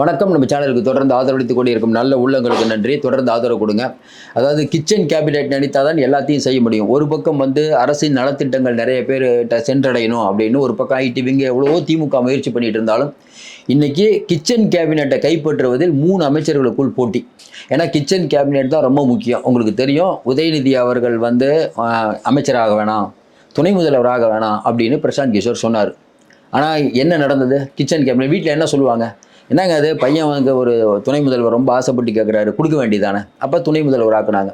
வணக்கம். நம்ம சேனலுக்கு தொடர்ந்து ஆதரவளித்து கொண்டு இருக்கும் நல்ல உள்ளங்களுக்கு நன்றி. தொடர்ந்து ஆதரவு கொடுங்க. அதாவது கிச்சன் கேபினெட் நினைத்தால் தான் எல்லாத்தையும் செய்ய முடியும். ஒரு பக்கம் வந்து அரசின் நலத்திட்டங்கள் நிறைய பேர் சென்றடையணும் அப்படின்னு ஒரு பக்கம் ஐடி விங்க எவ்வளவோ திமுக முயற்சி பண்ணிட்டு இருந்தாலும் இன்னைக்கு கிச்சன் கேபினெட்டை கைப்பற்றுவதில் மூணு அமைச்சர்களுக்குள் போட்டி. ஏன்னா கிச்சன் கேபினெட் தான் ரொம்ப முக்கியம். உங்களுக்கு தெரியும் உதயநிதி அவர்கள் வந்து அமைச்சராக வேணாம் துணை முதல்வராக வேணாம் அப்படின்னு பிரசாந்த் கிஷோர் சொன்னார். ஆனால் என்ன நடந்தது? கிச்சன் கேபினெட் வீட்டில் என்ன சொல்லுவாங்க? என்னங்க அது? பையன் வந்து ஒரு துணை முதல்வர் ரொம்ப ஆசைப்பட்டு கேட்குறாரு கொடுக்க வேண்டியதானே? அப்போ துணை முதல்வர் ஆக்குனாங்க.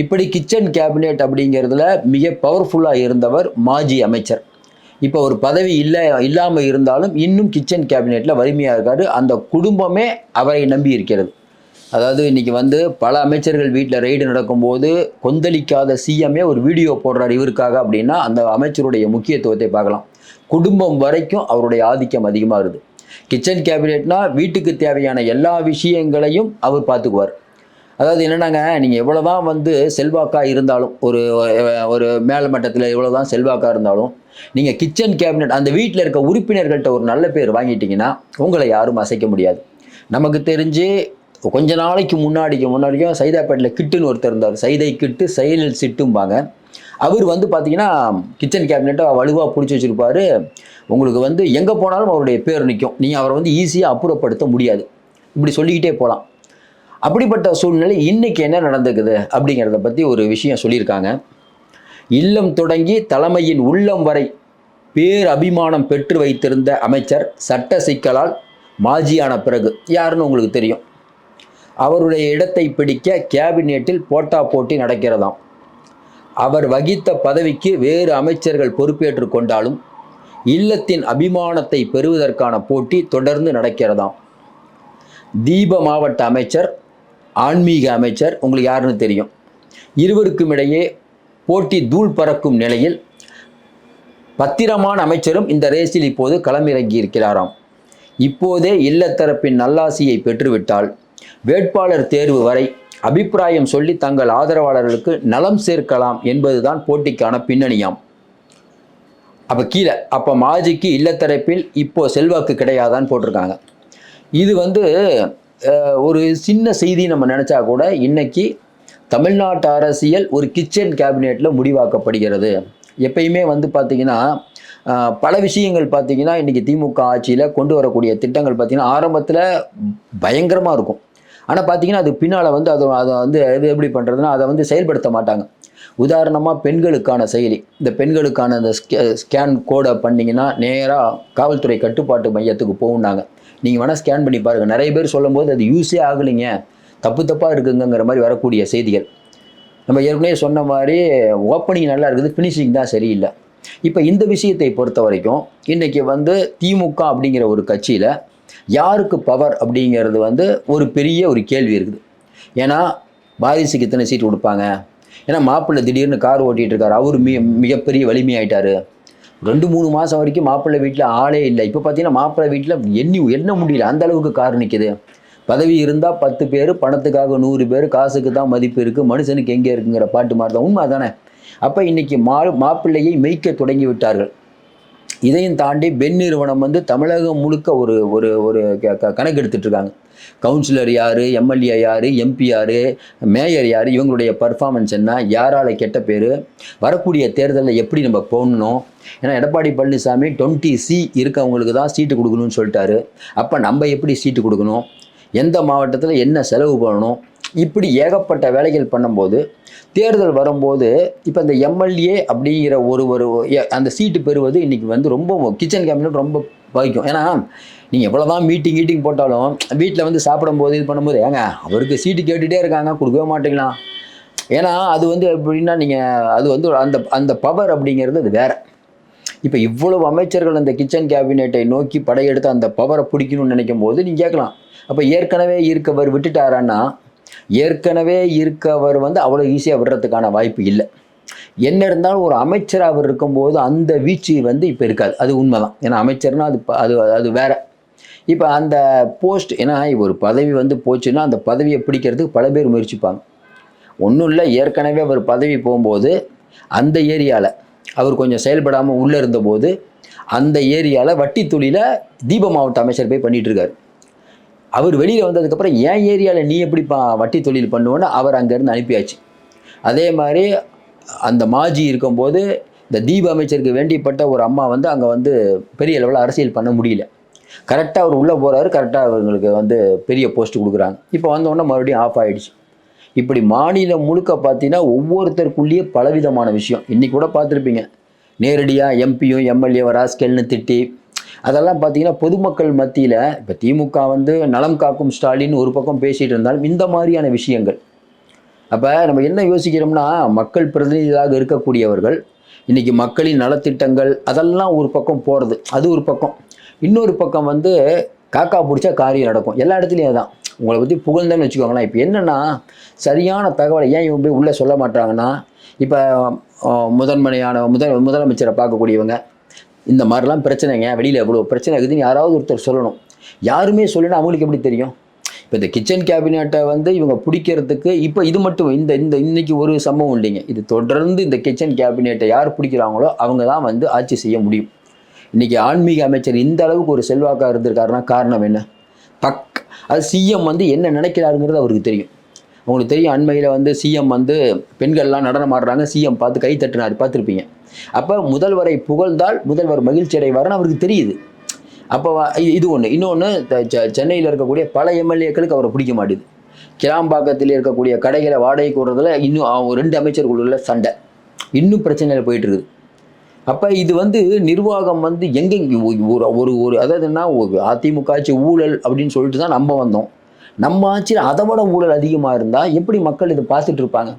இப்படி கிச்சன் கேபினெட் அப்படிங்கிறதுல மிக பவர்ஃபுல்லாக இருந்தவர் மாஜி அமைச்சர். இப்போ ஒரு பதவி இல்லை இல்லாமல் இருந்தாலும் இன்னும் கிச்சன் கேபினெட்டில் வலிமையாக இருக்காரு. அந்த குடும்பமே அவரை நம்பி இருக்கிறது. அதாவது இன்னைக்கு வந்து பல அமைச்சர்கள் வீட்டில் ரெய்டு நடக்கும்போது கொந்தளிக்காத சிஎம்ஏ ஒரு வீடியோ போடுறார் இவருக்காக அப்படின்னா அந்த அமைச்சருடைய முக்கியத்துவத்தை பார்க்கலாம். குடும்பம் வரைக்கும் அவருடைய ஆதிக்கம் அதிகமாக இருக்குது. கிச்சன் கேபினெட்னா வீட்டுக்கு தேவையான எல்லா விஷயங்களையும் அவர் பார்த்துக்குவார். அதாவது என்னன்னாங்க நீங்கள் எவ்வளோ தான் வந்து செல்வாக்காக இருந்தாலும் ஒரு ஒரு மேல மட்டத்தில் எவ்வளோ தான் செல்வாக்காக இருந்தாலும் நீங்கள் கிச்சன் கேபினெட் அந்த வீட்டில் இருக்க உறுப்பினர்கள்ட்ட ஒரு நல்ல பேர் வாங்கிட்டீங்கன்னா உங்களை யாரும் அசைக்க முடியாது. நமக்கு தெரிஞ்சு கொஞ்ச நாளைக்கு முன்னாடிக்கு முன்னாடியும் சைதாப்பேட்டில் கிட்டுன்னு ஒருத்தர் இருந்தார். சைதை கிட்டு செயலில் சிட்டும்பாங்க. அவர் வந்து பார்த்தீங்கன்னா கிச்சன் கேபினெட்டை வலுவாக பிடிச்சி வச்சிருப்பாரு. உங்களுக்கு வந்து எங்கே போனாலும் அவருடைய பேர் நிற்கும் நீங்கள் அவரை வந்து ஈஸியாக அப்புறப்படுத்த முடியாது. இப்படி சொல்லிக்கிட்டே போகலாம் அப்படிப்பட்ட சூழ்நிலை இன்றைக்கி என்ன நடந்துக்குது அப்படிங்கிறத பற்றி ஒரு விஷயம் சொல்லியிருக்காங்க. இல்லம் தொடங்கி தலைமையின் உள்ளம் வரை பேர் அபிமானம் பெற்று வைத்திருந்த அமைச்சர் சட்ட சிக்கலால் மாஜியான பிறகு யாருன்னு உங்களுக்கு தெரியும். அவருடைய இடத்தை பிடிக்க கேபினெட்டில் போட்டா போட்டி நடக்கிறதாம். அவர் வகித்த பதவிக்கு வேறு அமைச்சர்கள் பொறுப்பேற்று கொண்டாலும் இல்லத்தின் அபிமானத்தை பெறுவதற்கான போட்டி தொடர்ந்து நடக்கிறதாம். தீப மாவட்ட அமைச்சர் ஆன்மீக அமைச்சர் உங்களுக்கு யாருன்னு தெரியும். இருவருக்கும் இடையே போட்டி தூள் பறக்கும் நிலையில் பத்திரமான அமைச்சரும் இந்த ரேஸில் இப்போது களமிறங்கி இருக்கிறாராம். இப்போதே இல்லத்தரப்பின் நல்லாசியை பெற்றுவிட்டால் வேட்பாளர் தேர்வு வரை அபிப்பிராயம் சொல்லி தங்கள் ஆதரவாளர்களுக்கு நலம் சேர்க்கலாம் என்பதுதான் போட்டிக்கான பின்னணியாம். அப்போ கீழே அப்போ மாஜிக்கு இல்லத்தரப்பில் இப்போ செல்வாக்கு கிடையாதான்னு போட்டிருக்காங்க. இது வந்து ஒரு சின்ன செய்தி நம்ம நினச்சா கூட இன்னைக்கு தமிழ்நாட்டு அரசியல் ஒரு கிச்சன் கேபினெட்டில் முடிவாக்கப்படுகிறது. எப்பயுமே வந்து பார்த்திங்கன்னா பல விஷயங்கள் பார்த்திங்கன்னா இன்றைக்கி திமுக ஆட்சியில் கொண்டு வரக்கூடிய திட்டங்கள் பார்த்திங்கன்னா ஆரம்பத்தில் பயங்கரமாக இருக்கும். ஆனால் பார்த்தீங்கன்னா அது பின்னால் வந்து அது அதை வந்து இது எப்படி பண்ணுறதுன்னா அதை வந்து செயல்படுத்த மாட்டாங்க. உதாரணமாக பெண்களுக்கான செயலி. இந்த பெண்களுக்கான அந்த ஸ்கே ஸ்கேன் கோடை பண்ணிங்கன்னா நேராக காவல்துறை கட்டுப்பாட்டு மையத்துக்கு போகும்னாங்க. நீங்கள் வேணால் ஸ்கேன் பண்ணி பாருங்கள் நிறைய பேர் சொல்லும்போது அது யூஸே ஆகலைங்க. தப்பு தப்பாக இருக்குங்கிற மாதிரி வரக்கூடிய செய்திகள். நம்ம ஏற்கனவே சொன்ன மாதிரி ஓப்பனிங் நல்லா இருக்குது ஃபினிஷிங் தான் சரியில்லை. இப்போ இந்த விஷயத்தை பொறுத்த வரைக்கும் இன்றைக்கி வந்து திமுக அப்படிங்கிற ஒரு கட்சியில் யாருக்கு பவர் அப்படிங்கிறது வந்து ஒரு பெரிய ஒரு கேள்வி இருக்குது. ஏன்னா வாரிசுக்கு இத்தனை சீட் கொடுப்பாங்க. ஏன்னா மாப்பிள்ளை திடீர்னு கார் ஓட்டிகிட்டு இருக்காரு அவர் மிக மிகப்பெரிய வலிமையாயிட்டாரு. ரெண்டு மூணு மாதம் வரைக்கும் மாப்பிள்ளை வீட்டில் ஆளே இல்லை. இப்போ பார்த்தீங்கன்னா மாப்பிள்ளை வீட்டில் எண்ணி எண்ண முடியல. அந்த அளவுக்கு கார் நிற்கிது பதவி இருந்தால் பத்து பேர் பணத்துக்காக நூறு பேர் காசுக்கு தான் மதிப்பு இருக்குது மனுஷனுக்கு எங்கே இருக்குங்கிற பாட்டு மாதிரி தான் உண்மை தானே அப்போ இன்றைக்கி மா மாப்பிள்ளையை மெய்க்க தொடங்கி விட்டார்கள். இதையும் தாண்டி பெண் நிறுவனம் வந்து தமிழகம் முழுக்க ஒரு ஒரு ஒரு க- க- கணக்கு எடுத்துட்ருக்காங்க கவுன்சிலர் யார் எம்எல்ஏ யார் எம்பி யார் மேயர் யார் இவங்களுடைய பர்ஃபார்மன்ஸ் என்ன யாரால் கெட்ட பேர் வரக்கூடிய தேர்தலில் எப்படி நம்ம போடணும்? ஏன்னா எடப்பாடி பழனிசாமி டுவெண்ட்டி சி இருக்கவங்களுக்கு தான் சீட்டு கொடுக்கணும்னு சொல்லிட்டாரு. அப்போ நம்ம எப்படி சீட்டு கொடுக்கணும்? எந்த மாவட்டத்தில் என்ன செலவு பண்ணணும்? இப்படி ஏகப்பட்ட வேலைகள் பண்ணும்போது தேர்தல் வரும்போது இப்போ இந்த எம்எல்ஏ அப்படிங்கிற ஒரு ஒரு அந்த சீட்டு பெறுவது இன்னைக்கு வந்து ரொம்ப கிச்சன் கேபினட் ரொம்ப பாதிக்கும். ஏன்னா நீங்கள் எவ்வளோதான் மீட்டிங் கீட்டிங் போட்டாலும் வீட்டில் வந்து சாப்பிடும்போது இது பண்ணும்போது ஏங்க அவருக்கு சீட்டு கேட்டுகிட்டே இருக்காங்க கொடுக்கவே மாட்டேங்களாம் ஏன்னா அது வந்து எப்படின்னா நீங்கள் அது வந்து அந்த அந்த பவர் அப்படிங்கிறது அது வேற. இப்போ இவ்வளவு அமைச்சர்கள் அந்த கிச்சன் கேபினெட்டை நோக்கி படையெடுத்து அந்த பவரை பிடிக்கணும்னு நினைக்கும் போது நீங்கள் கேட்கலாம். அப்போ ஏற்கனவே இருக்கவர் விட்டுட்டாரான்னா ஏற்கனவே இருக்கவர் வந்து அவ்வளோ ஈஸியாக விடுறதுக்கான வாய்ப்பு இல்லை. என்ன இருந்தாலும் ஒரு அமைச்சர் அவர் இருக்கும்போது அந்த வீச்சு வந்து இப்போ இருக்காது. அது உண்மைதான். ஏன்னா அமைச்சர்னா அது அது அது வேற. இப்போ அந்த போஸ்ட் ஏன்னா ஒரு பதவி வந்து போச்சுன்னா அந்த பதவியை பிடிக்கிறதுக்கு பல பேர் முயற்சிப்பாங்க. ஒன்றும் இல்லை ஏற்கனவே அவர் பதவி போகும்போது அந்த ஏரியாவில் அவர் கொஞ்சம் செயல்படாமல் உள்ளே இருந்தபோது அந்த ஏரியாவில் வட்டி தொழிலை தீப மாவட்ட அமைச்சர் போய் பண்ணிகிட்டு இருக்காரு. அவர் வெளியில் வந்ததுக்கப்புறம் என் ஏரியாவில் நீ எப்படி பா வட்டி தொழில் பண்ணுவோன்னு அவர் அங்கேருந்து அனுப்பியாச்சு. அதே மாதிரி அந்த மாஜி இருக்கும்போது இந்த தீப அமைச்சருக்கு வேண்டிப்பட்ட ஒரு அம்மா வந்து அங்கே வந்து பெரிய லெவலில் அரசியல் பண்ண முடியல. கரெக்டாக அவர் உள்ளே போகிறாரு கரெக்டாக அவங்களுக்கு வந்து பெரிய போஸ்ட் கொடுக்குறாங்க. இப்போ வந்தோடனே மறுபடியும் ஆஃப் ஆகிடுச்சு இப்படி மாநிலம் முழுக்க பார்த்தீங்கன்னா ஒவ்வொருத்தருக்குள்ளேயே பலவிதமான விஷயம். இன்றைக்கி கூட பார்த்துருப்பீங்க. நேரடியாக எம்பியும் எம்எல்ஏ ராஸ்கெல்னு திட்டி அதெல்லாம் பார்த்தீங்கன்னா பொதுமக்கள் மத்தியில் இப்போ திமுக வந்து நலம் காக்கும் ஸ்டாலின் ஒரு பக்கம் பேசிகிட்டு இருந்தாலும் இந்த மாதிரியான விஷயங்கள். அப்போ நம்ம என்ன யோசிக்கிறோம்னா மக்கள் பிரதிநிதிகளாக இருக்கக்கூடியவர்கள் இன்றைக்கி மக்களின் நலத்திட்டங்கள் அதெல்லாம் ஒரு பக்கம் போகிறது அது ஒரு பக்கம். இன்னொரு பக்கம் வந்து காக்கா பிடிச்சா காரியம் நடக்கும். எல்லா இடத்துலையும் அதுதான் உங்களை பற்றி புகழ்ந்தேன்னு வச்சுக்கோங்களேன். இப்போ என்னென்னா சரியான தகவலை ஏன் இவங்க போய் உள்ளே சொல்ல மாட்டாங்கன்னா இப்போ முதன்மனையான முதல் முதலமைச்சரை பார்க்கக்கூடியவங்க இந்த மாதிரிலாம் பிரச்சனைங்க. வெளியில் எவ்வளோ பிரச்சனை இருக்குதுன்னு யாராவது ஒருத்தர் சொல்லணும். யாருமே சொல்லினா அவங்களுக்கு எப்படி தெரியும்? இப்போ இந்த கிச்சன் கேபினட்டை வந்து இவங்க பிடிக்கிறதுக்கு இப்போ இது மட்டும் இந்த இந்த இன்னைக்கு ஒரு சம்பவம் இல்லைங்க. இது தொடர்ந்து இந்த கிச்சன் கேபினட்டை யார் பிடிக்கிறாங்களோ அவங்க தான் வந்து ஆட்சி செய்ய முடியும். இன்றைக்கி ஆன்மீக அமைச்சர் இந்த அளவுக்கு ஒரு செல்வாக்காக இருந்திருக்காருன்னா காரணம் என்ன? பக் அது சிஎம் வந்து என்ன நினைக்கிறாருங்கிறது அவருக்கு தெரியும். உங்களுக்கு தெரியும் அண்மையில் வந்து சிஎம் வந்து பெண்கள்லாம் நடனம் ஆடுறாங்க. சிஎம் பார்த்து கை தட்டினார் பார்த்துருப்பீங்க. அப்போ முதல்வரை புகழ்ந்தால் முதல்வர் மகிழ்ச்சி அடைவார்னு அவருக்கு தெரியுது. அப்போ இது- ஒன்று இன்னொன்று சென்னையில் இருக்கக்கூடிய பல எம்எல்ஏக்களுக்கு அவரை பிடிக்க மாட்டேது. கிளாம்பாக்கத்தில் இருக்கக்கூடிய கடைகளை வாடகைக்கு விடுறதுல இன்னும் அவங்க ரெண்டு அமைச்சர்களுள்ள சண்டை. இன்னும் பிரச்சனையில் போயிட்டு இருக்குது அப்போ இது வந்து நிர்வாகம் வந்து எங்கெங்க ஒரு ஒரு ஒரு அதாவதுன்னா ஒரு அதிமுக ஆட்சி ஊழல் அப்படின்னு சொல்லிட்டு தான் நம்ம வந்தோம். நம்ம ஆட்சியில் அதை விட ஊழல் அதிகமாக இருந்தால் எப்படி மக்கள் இதை பார்த்துட்டு இருப்பாங்க?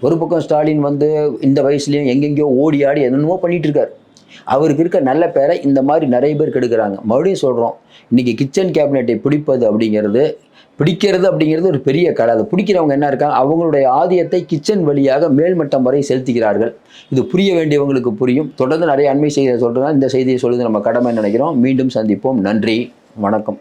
ஒரு பக்கம் ஸ்டாலின் வந்து இந்த வயசுலேயும் எங்கெங்கேயோ ஓடி ஆடி என்னென்னமோ பண்ணிட்டு இருக்காரு. அவருக்கு இருக்க நல்ல பேரை இந்த மாதிரி நிறைய பேர் கெடுக்கிறாங்க. மறுபடியும் சொல்கிறோம் இன்னைக்கு கிச்சன் கேபினெட்டை பிடிப்பது அப்படிங்கிறது பிடிக்கிறது அப்படிங்கிறது ஒரு பெரிய கலை. அதை பிடிக்கிறவங்க என்ன இருக்காங்க? அவங்களுடைய ஆதியத்தை கிச்சன் வழியாக மேல்மட்டம் வரை செலுத்துகிறார்கள். இது புரிய வேண்டியவங்களுக்கு புரியும். தொடர்ந்து நிறைய அண்மை செய்தியை சொல்கிறேன் இந்த செய்தியை சொல்லுது நம்ம கடமை நினைக்கிறோம். மீண்டும் சந்திப்போம். நன்றி. வணக்கம்.